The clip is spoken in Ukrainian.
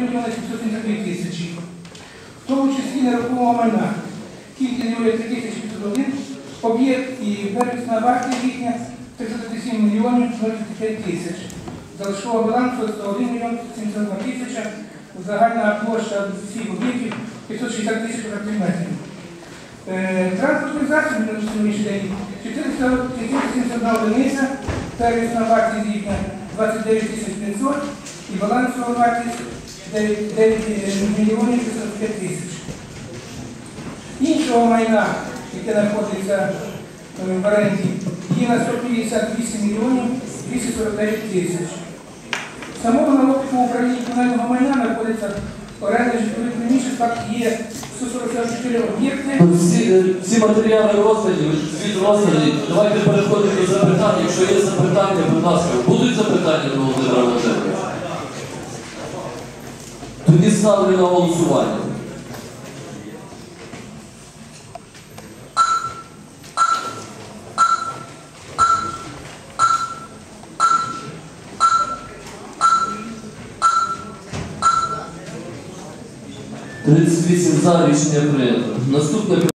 43 мільйони 772 тисячі. В тому числі нерухомого майна. Кількість його є 3501, об'єкт і первісна вартість їхня 337 мільйонів 035 тисяч. Залишкового балансу 101 мільйон 72 тисяча, загальна площа всіх об'єктів 560 тисяч квадратних метрів. Е, Транспортний засіб на сьогоднішній день 471 одиниця, первісна вартість їхня 29 тисяч 500 і балансова вартість 9, 9 мільйонів 55 тисяч. Іншого майна, яке знаходиться е, в оренді, є на 158 мільйонів 249 тисяч. В самому налоговому управлінні комунального майна знаходиться оренда житлових приміщень, так є 144 об'єкти. Всі, всі матеріали роздані, звіт розданий. Давайте переходимо до запитань. Якщо є запитання, будь ласка, будуть запитання до Тоді ставлю на голосування. Тридцять вісім за рішення прийнято. Наступне